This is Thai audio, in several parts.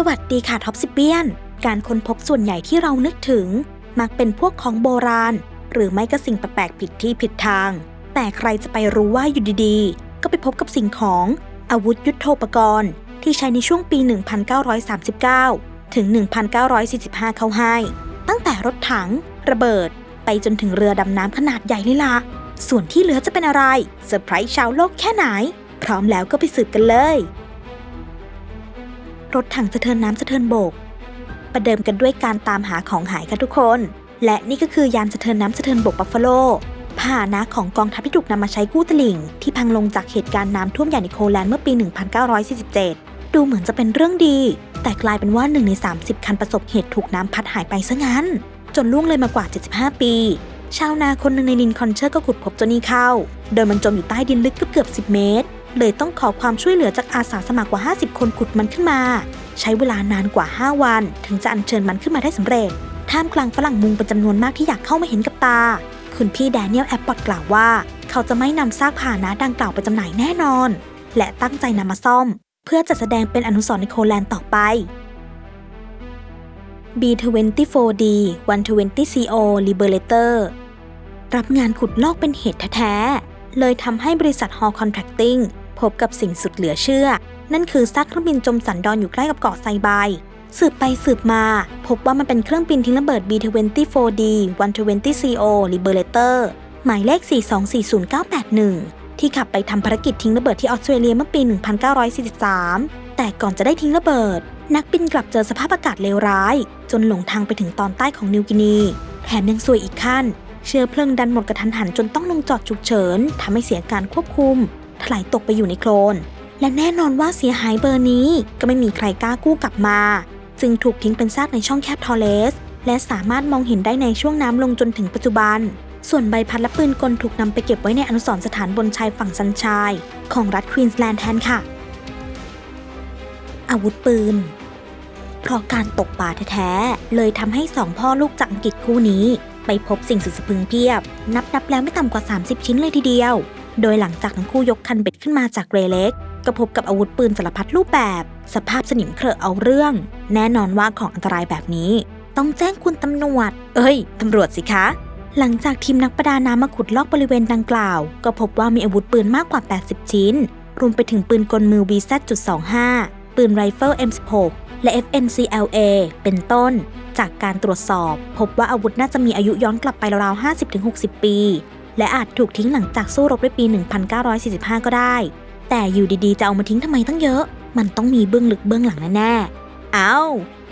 สวัสดีค่ะท็อปซิเปียน การค้นพบส่วนใหญ่ที่เรานึกถึง มักเป็นพวกของโบราณ หรือไม่ก็สิ่งแปลกๆผิดที่ผิดทาง แต่ใครจะไปรู้ว่าอยู่ดีๆ ก็ไปพบกับสิ่งของ อาวุธยุโทโธปกรณ์ ที่ใช้ในช่วงปี 1939 ถึง 1945 เข้าให้ ตั้งแต่รถถัง ระเบิด ไปจนถึงเรือดำน้ำขนาดใหญ่เลยล่ะส่วนที่เหลือจะเป็นอะไรเซอร์ไพรส์ชาวโลกแค่ไหน พร้อมแล้วก็ไปสืบกันเลย รถถังสะเทินน้ำสะเทินบก ประเดิมกันด้วยการตามหาของหายกันทุกคน และนี่ก็คือยานสะเทินน้ำสะเทินบกบัฟฟาโลพาหนะของกองทัพที่ถูกนำมาใช้กู้ตลิ่ง ที่พังลงจากเหตุการณ์น้ำท่วมใหญ่ในโคแลนด์เมื่อปี 1947 ดูเหมือนจะเป็นเรื่องดี แต่กลายเป็นว่าหนึ่งใน 30 คันประสบเหตุถูกน้ำพัดหายไปซะงั้น จนล่วงเลยมากว่า 75 ปี ชาวนาคนหนึ่งในลินคอนเชอร์ก็ขุดพบเจ้านี้เข้า โดยมันจมอยู่ใต้ดินลึกเกือบๆ10 เมตร เลยต้องขอความช่วยเหลือจากอาสาสมัครกว่า 50 คนขุดมันขึ้นมา ใช้เวลานานกว่า 5 วัน ถึงจะอัญเชิญมันขึ้นมาได้สำเร็จ ท่ามกลางฝรั่งมุงเป็นจำนวนมากที่อยากเข้ามาเห็นกับตา คุณพี่แดเนียลแอปปอตกล่าวว่า เขาจะไม่นำซากพาหนะดังกล่าวไปจำหน่ายแน่นอน และตั้งใจนำมาซ่อม เพื่อจัดแสดงเป็นอนุสรณ์ในโคแลนด์ต่อไป B24D 120CO Liberator รับงานขุดลอกเป็นเหตุแท้ ๆ เลยทำให้บริษัท Hall Contracting พบกับสิ่งสุดเหลือเชื่อ นั่นคือซากเครื่องบินจมสันดอนอยู่ใกล้กับเกาะไซบายสืบไปสืบมา พบว่ามันเป็นเครื่องบินทิ้งระเบิด B24D 120CO Liberator หมายเลข 4240981 ที่ขับไปทำภารกิจทิ้งระเบิดที่ออสเตรเลียเมื่อปี 1943 แต่ก่อนจะได้ทิ้งระเบิด นักบินกลับเจอสภาพอากาศเลวร้าย จนหลงทางไปถึงตอนใต้ของนิวกินี แถมยังซวยอีกขั้น เชื้อเพลิงดันหมดกระทันหันจนต้องลงจอดฉุกเฉินทำให้เสียการควบคุม ถลายตกไปอยู่ในโคลน และแน่นอนว่าเสียหายเบอร์นี้ก็ไม่มีใครกล้ากู้กลับมา จึงถูกทิ้งเป็นซากในช่องแคบทอร์เลส และสามารถมองเห็นได้ในช่วงน้ำลงจนถึงปัจจุบัน ส่วนใบพัดและปืนกลถูกนำไปเก็บไว้ในอนุสรณ์สถานบนชายฝั่งซันชาย ของรัฐควีนส์แลนด์แทนค่ะ อาวุธปืนเพราะการตกปลาแท้ๆ เลยทำให้สองพ่อลูกจากอังกฤษคู่นี้ ไปพบสิ่งสุดสะพรึงเพียบ นับนับแล้วไม่ต่ำกว่า 30 ชิ้นเลยทีเดียว โดยหลังจากทั้งคู่ยกคันเบ็ดขึ้นมาจากเรเล็ก ก็พบกับอาวุธปืนสารพัดรูปแบบ สภาพสนิมเครอะเอาเรื่อง แน่นอนว่าของอันตรายแบบนี้ ต้องแจ้งคุณตำรวจ เอ้ย ตำรวจสิคะ หลังจากทีมนักประดาน้ำมาขุดลอกบริเวณดังกล่าว ก็พบว่ามีอาวุธปืนมากกว่า 80 ชิ้น รวมไปถึงปืนกลมือ VZ.25 ปืนไรเฟิล M16 และ FNCLA เป็นต้น จากการตรวจสอบ พบว่าอาวุธน่าจะมีอายุย้อนกลับไปราวๆ 50-60 ปี และอาจถูกทิ้งหลังจากสู้รบในปี 1945 ก็ได้ แต่อยู่ดีๆ จะเอามาทิ้งทำไมตั้งเยอะ มันต้องมีเบื้องลึกเบื้องหลังแน่ๆ เอา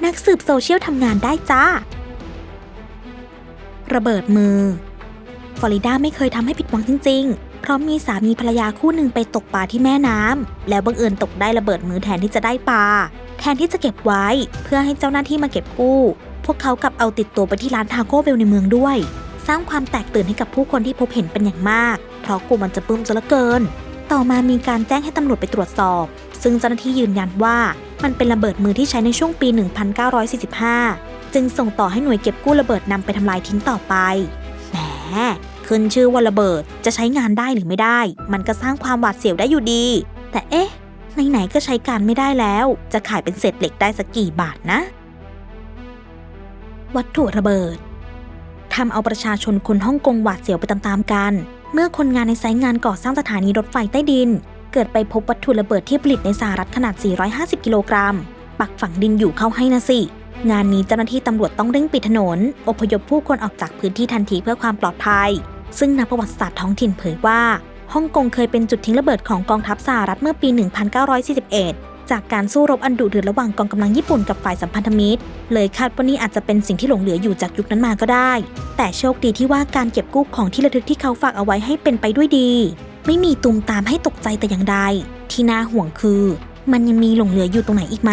นักสืบโซเชียลทำงานได้จ้า ระเบิดมือ ฟลอริดาไม่เคยทำให้ผิดหวังจริง ๆ เพราะมีสามีภรรยาคู่หนึ่งไปตกปลาที่แม่น้ำแล้วบังเอิญตกได้ระเบิดมือแทนที่จะได้ปลา แทนที่จะเก็บไว้ เพื่อให้เจ้าหน้าที่มาเก็บกู้ พวกเขากลับเอาติดตัวไปที่ร้านทาโก้เบลในเมืองด้วย สร้างความแตกตื่นให้กับผู้คนที่พบเห็นเป็นอย่างมาก เพราะกลัวมันจะปื้มจะละเกิน ต่อมามีการแจ้งให้ตำรวจไปตรวจสอบ ซึ่งเจ้าหน้าที่ยืนยันว่ามันเป็นระเบิดมือที่ใช้ในช่วงปี 1945 จึงส่งต่อให้หน่วยเก็บกู้ระเบิดนำไปทำลายทิ้งต่อไป แหมขึ้นชื่อว่าระเบิดจะใช้งานได้หรือไม่ได้ มันก็สร้างความหวาดเสียวได้อยู่ดี แต่เอ๊ะไหนๆก็ใช้การไม่ได้แล้ว จะขายเป็นเศษเหล็กได้สักกี่บาทนะ วัตถุระเบิด ทำเอาประชาชนคนฮ่องกงหวาดเสียวไปตามๆกัน เมื่อคนงานในไซต์งานก่อสร้างสถานีรถไฟใต้ดิน เกิดไปพบวัตถุระเบิดที่ผลิตในสหรัฐขนาด 450 กิโลกรัม ปักฝังดินอยู่เข้าให้นะสิ งานนี้เจ้าหน้าที่ตำรวจต้องเร่งปิดถนน อพยพผู้คนออกจากพื้นที่ทันทีเพื่อความปลอดภัย ซึ่งนักประวัติศาสตร์ท้องถิ่นเผยว่าฮ่องกงเคยเป็นจุดทิ้งระเบิดของกองทัพสหรัฐเมื่อปี 1941 จากการสู้รบอันดุเดือดระหว่างกองกำลังญี่ปุ่นกับฝ่ายสัมพันธมิตร เลยคาดว่านี่อาจจะเป็นสิ่งที่หลงเหลืออยู่จากยุคนั้นมาก็ได้ แต่โชคดีที่ว่าการเก็บกู้ของที่ระลึกที่เขาฝากเอาไว้ให้เป็นไปด้วยดี ไม่มีตุมตามให้ตกใจแต่อย่างใด ที่น่าห่วงคือ มันยังมีหลงเหลืออยู่ตรงไหนอีกไหม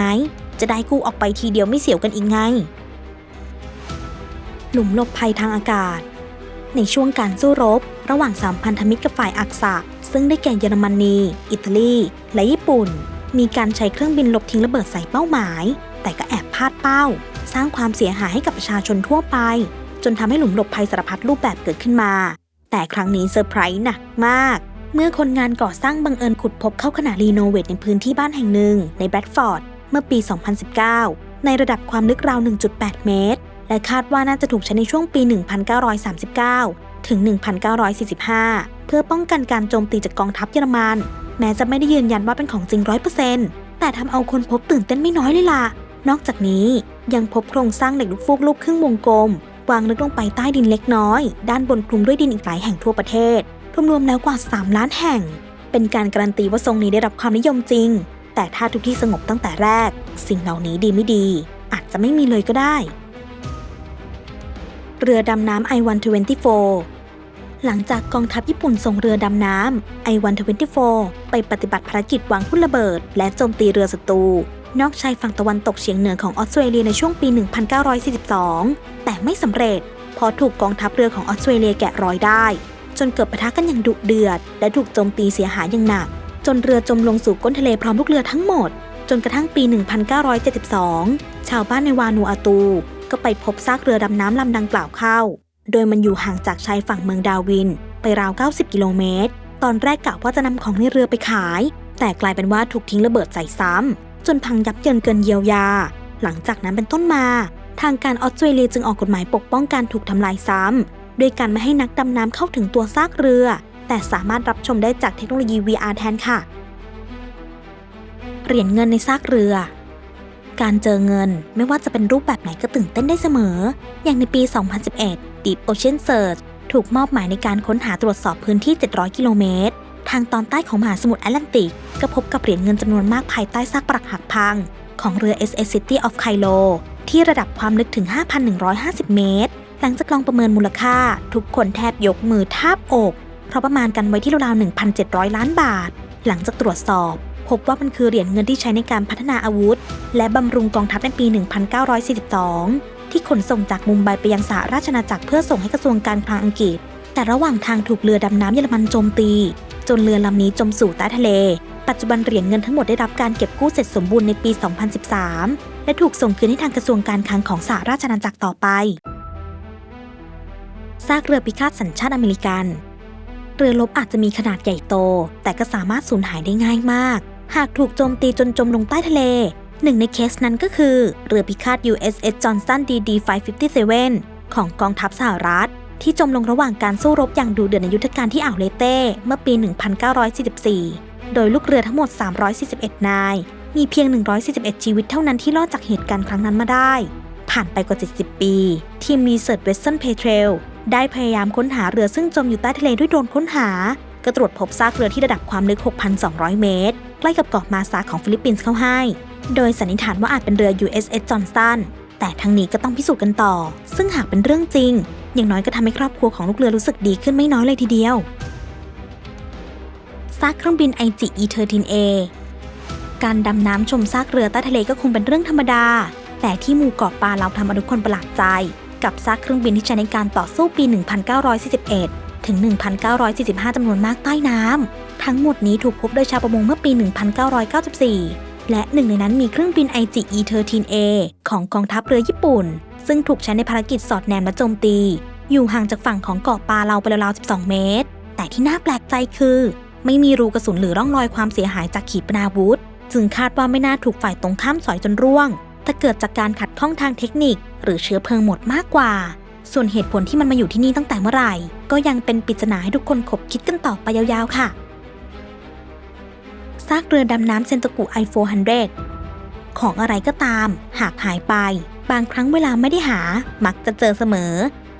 จะได้กู้ออกไปทีเดียวไม่เสียวกันอีกไง หลุมหลบภัยทางอากาศ ในช่วงการสู้รบ ระหว่างสามพันธมิตรกับฝ่ายอักษะซึ่งได้แก่เยอรมนี อิตาลี และญี่ปุ่น มีการใช้เครื่องบินลบทิ้งระเบิดใส่เป้าหมาย แต่ก็แอบพลาดเป้า สร้างความเสียหายให้กับประชาชนทั่วไป จนทำให้หลุมหลบภัยสารพัดรูปแบบเกิดขึ้นมา แต่ครั้งนี้เซอร์ไพรส์หนักมาก เมื่อคนงานก่อสร้างบังเอิญขุดพบเข้าขณะรีโนเวทในพื้นที่บ้านแห่งหนึ่งในแบรดฟอร์ดเมื่อปี 2019 ในระดับความลึกราว 1.8 เมตร และคาดว่าน่าจะถูกใช้ในช่วงปี 1939 ถึง 1945 เพื่อป้องกันการโจมตีจากกองทัพเยอรมัน แม้จะไม่ได้ยืนยันว่าเป็นของจริง100%แต่ทำเอาคนพบตื่นเต้นไม่น้อยเลยล่ะ นอกจากนี้ยังพบโครงสร้างเหล็กลูกฟูกรูปครึ่งวงกลม วางลึกลงไปใต้ดินเล็กน้อย ด้านบนคลุมด้วยดินอีกหลายแห่งทั่วประเทศรวมๆแล้วกว่า 3 ล้านแห่ง เป็นการการันตีว่าทรงนี้ได้รับความนิยมจริง แต่ถ้าทุกที่สงบตั้งแต่แรก สิ่งเหล่านี้ดีไม่ดี อาจจะไม่มีเลยก็ได้ เรือดำน้ำ I-124 หลังจากกองทัพญี่ปุ่นส่งเรือดำน้ำ I-124 ไปปฏิบัติภารกิจวางทุ่นระเบิด และโจมตีเรือศัตรูนอกชายฝั่งตะวันตกเฉียงเหนือของออสเตรเลียในช่วงปี 1942 แต่ไม่สำเร็จเพราะถูกกองทัพเรือของออสเตรเลียแกะรอยได้ จนเกิดปะทะกันอย่างดุเดือด และถูกโจมตีเสียหายอย่างหนัก จนเรือจมลงสู่ก้นทะเลพร้อมลูกเรือทั้งหมด จนกระทั่งปี 1972 ชาวบ้านในวานูอาตู ก็ไปพบซากเรือดำน้ำลำดังกล่าวเข้า โดยมันอยู่ห่างจากชายฝั่งเมืองดาวิน ไปราว 90 กิโลเมตร ตอนแรกกะว่าจะนำของในเรือไปขาย แต่กลายเป็นว่าถูกทิ้งระเบิดใส่ซ้ำจนพังยับเยินเกินเยียวยา หลังจากนั้นเป็นต้นมา ทางการออสเตรเลียจึงออกกฎหมายปกป้องการถูกทำลายซ้ำโดยการไม่ให้นักดำน้ำเข้าถึงตัวซากเรือ แต่สามารถรับชมได้จากเทคโนโลยี VR แทนค่ะ เหรียญเงินในซากเรือ การเจอเงิน ไม่ว่าจะเป็นรูปแบบไหนก็ตื่นเต้นได้เสมอ อย่างในปี 2011 Deep Ocean Search ถูกมอบหมายในการค้นหาตรวจสอบพื้นที่ 700 กิโลเมตร ทางตอนใต้ของมหาสมุทรแอตแลนติก ก็พบกับเหรียญเงินจำนวนมากภายใต้ซากปรักหักพัง ของเรือ SS City of Cairo ที่ระดับความลึกถึง 5,150 เมตร หลังจากลองประเมินมูลค่า ทุกคนแทบยกมือทาบอก เพราะประมาณกันไว้ที่ราวๆ1,700 ล้านบาท หลังจากตรวจสอบ พบว่ามันคือเหรียญเงินที่ใช้ในการพัฒนาอาวุธ และบำรุงกองทัพในปี 1942 ที่ขนส่งจากมุมไบไปยังสหราชอาณาจักรเพื่อส่งให้กระทรวงการคลังอังกฤษ แต่ระหว่างทางถูกเรือดำน้ำเยอรมันโจมตี จนเรือลำนี้จมสู่ใต้ทะเล ปัจจุบันเหรียญเงินทั้งหมดได้รับการเก็บกู้เสร็จสมบูรณ์ในปี 2013 และถูกส่งคืนให้ทางกระทรวงการคลังของสหราชอาณาจักรต่อไปซากเรือพิฆาตสัญชาติอเมริกัน เรือรบอาจจะมีขนาดใหญ่โต แต่ก็สามารถสูญหายได้ง่ายมาก หากถูกโจมตีจนจมลงใต้ทะเล หนึ่งในเคสนั้นก็คือ เรือพิฆาต USS Johnson DD 557ของกองทัพสหรัฐ ที่จมลงระหว่างการสู้รบอย่างดุเดือดในยุทธการที่อ่าวเลเต้เมื่อปี 1944 โดยลูกเรือทั้งหมด 341 นาย มีเพียง 141 ชีวิตเท่านั้นที่รอดจากเหตุการณ์ครั้งนั้นมาได้ ผ่านไปกว่า 70 ปี ทีม Research Western Petrel ได้พยายามค้นหาเรือซึ่งจมอยู่ใต้ทะเลด้วยโดรนค้นหา ก็ตรวจพบซากเรือที่ระดับความลึก 6,200 เมตร ใกล้กับเกาะมาซาของฟิลิปปินส์เข้าให้ โดยสันนิษฐานว่าอาจเป็นเรือ USS Johnson แต่ทั้งนี้ก็ต้องพิสูจน์กันต่อ ซึ่งหากเป็นเรื่องจริง อย่างน้อยก็ทำให้ครอบครัวของลูกเรือรู้สึกดีขึ้นไม่น้อยเลยทีเดียวซากเครื่องบิน IG E-13A การดำน้ำชมซากเรือใต้ทะเลก็คงเป็นเรื่องธรรมดา แต่ที่หมู่เกาะปาเราทำอาทุกคนประหลาดใจ กับซากเครื่องบินที่ใช้ในการต่อสู้ปี 1941 ถึง 1945 จำนวนมากใต้น้ำ ทั้งหมดนี้ถูกพบโดยชาวประมงเมื่อปี 1994 และหนึ่งในนั้นมีเครื่องบิน IG E-13A ของกองทัพเรือญี่ปุ่น ซึ่งถูกใช้ในภารกิจสอดแนมและโจมตี อยู่ห่างจากฝั่งของเกาะปาเราไปราวๆ 12 เมตร แต่ที่น่าแปลกใจคือ ไม่มีรูกระสุนหรือร่องรอยความเสียหายจากขีปนาวุธ จึงคาดว่าไม่น่าถูกฝ่ายตรงข้ามสอยจนร่วง แต่เกิดจากการขัดข้องทางเทคนิค หรือเชื้อเพลิงหมดมากกว่าส่วนเหตุผลที่มันมาอยู่ที่นี่ตั้งแต่เมื่อไหร่ ก็ยังเป็นปริศนาให้ทุกคนขบคิดกันต่อไปยาวๆ ค่ะ ซากเรือดำน้ำเซนโตกุไอ400ของอะไรก็ตาม หากหายไป บางครั้งเวลาไม่ได้หา มักจะเจอเสมอ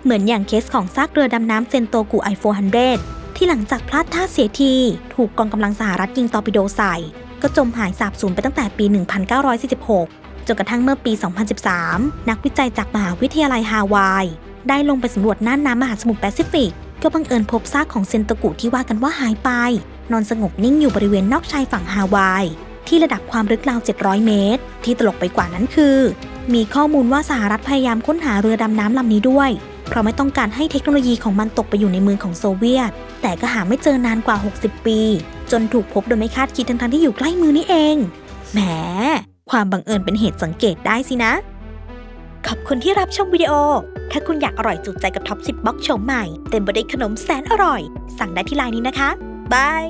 เหมือนอย่างเคสของซากเรือดำน้ำเซนโตกุไอ400ที่หลังจากพลาดท่าเสียที ถูกกองกำลังสหรัฐยิงตอร์ปิโดใส่ ก็จมหายสาบสูญไปตั้งแต่ปี 1946 จนกระทั่งเมื่อปี 2013 นักวิจัยจากมหาวิทยาลัยฮาวาย ได้ลงไปสำรวจน่านน้ำมหาสมุทรแปซิฟิก ก็บังเอิญพบซากของเซนโตกุที่ว่ากันว่าหายไป นอนสงบนิ่งอยู่บริเวณนอกชายฝั่งฮาวาย ที่ระดับความลึกราว 700 เมตร ที่ตลกไปกว่านั้นคือ มีข้อมูลว่าสหรัฐพยายามค้นหาเรือดำน้ำลำนี้ด้วย เพราะไม่ต้องการให้เทคโนโลยีของมันตกไปอยู่ในมือของโซเวียต แต่ก็หาไม่เจอนานกว่า 60 ปี จนถูกพบโดยไม่คาดคิดทั้งๆที่อยู่ใกล้มือนี่เอง แหม ความบังเอิญเป็นเหตุสังเกตได้สินะ ขอบคุณที่รับชมวิดีโอ ถ้าคุณอยากอร่อยจุใจกับท็อป10บล็อกโฉมใหม่ เต็มไปด้วยขนมแสนอร่อย สั่งได้ที่ไลน์นี้นะคะบาย